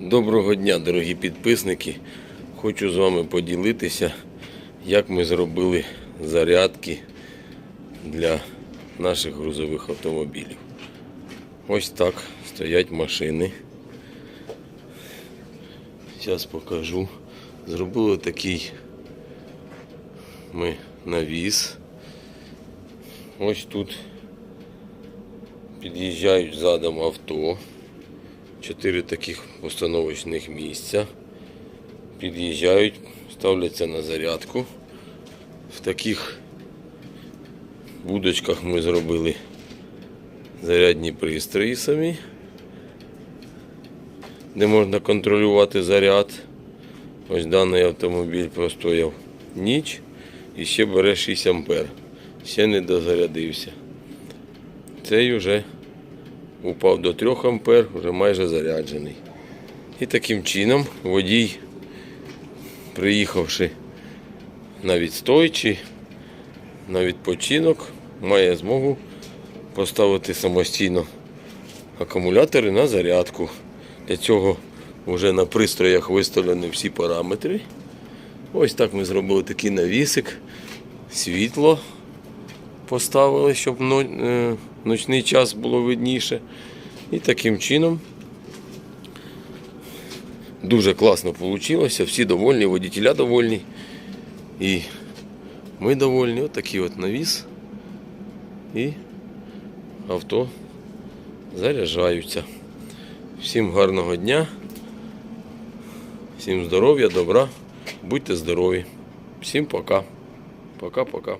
Доброго дня, дорогі підписники. Хочу з вами поділитися, як ми зробили зарядки для наших грузових автомобілів. Ось так стоять машини. Зараз покажу. Зробили такий ми навіс. Ось тут під'їжджають задом авто. Чотири таких постановочних місця. Під'їжджають, ставляться на зарядку. В таких будочках ми зробили зарядні пристрої самі, де можна контролювати заряд. Ось даний автомобіль простояв ніч і ще бере 6 ампер. Ще не дозарядився. Цей вже упав до 3 ампер, вже майже заряджений. І таким чином водій, приїхавши на відстой чи на відпочинок, має змогу поставити самостійно акумулятори на зарядку. Для цього вже на пристроях виставлені всі параметри. Ось так ми зробили такий навісик, світло поставили, щоб е, ночний час було видніше. І таким чином дуже класно вийшло. Всі довольні, водітеля довольні. І ми довольні. Ось такий от навіс. І авто заряджаються. Всім гарного дня. Всім здоров'я, добра. Будьте здорові. Всім пока. Пока-пока.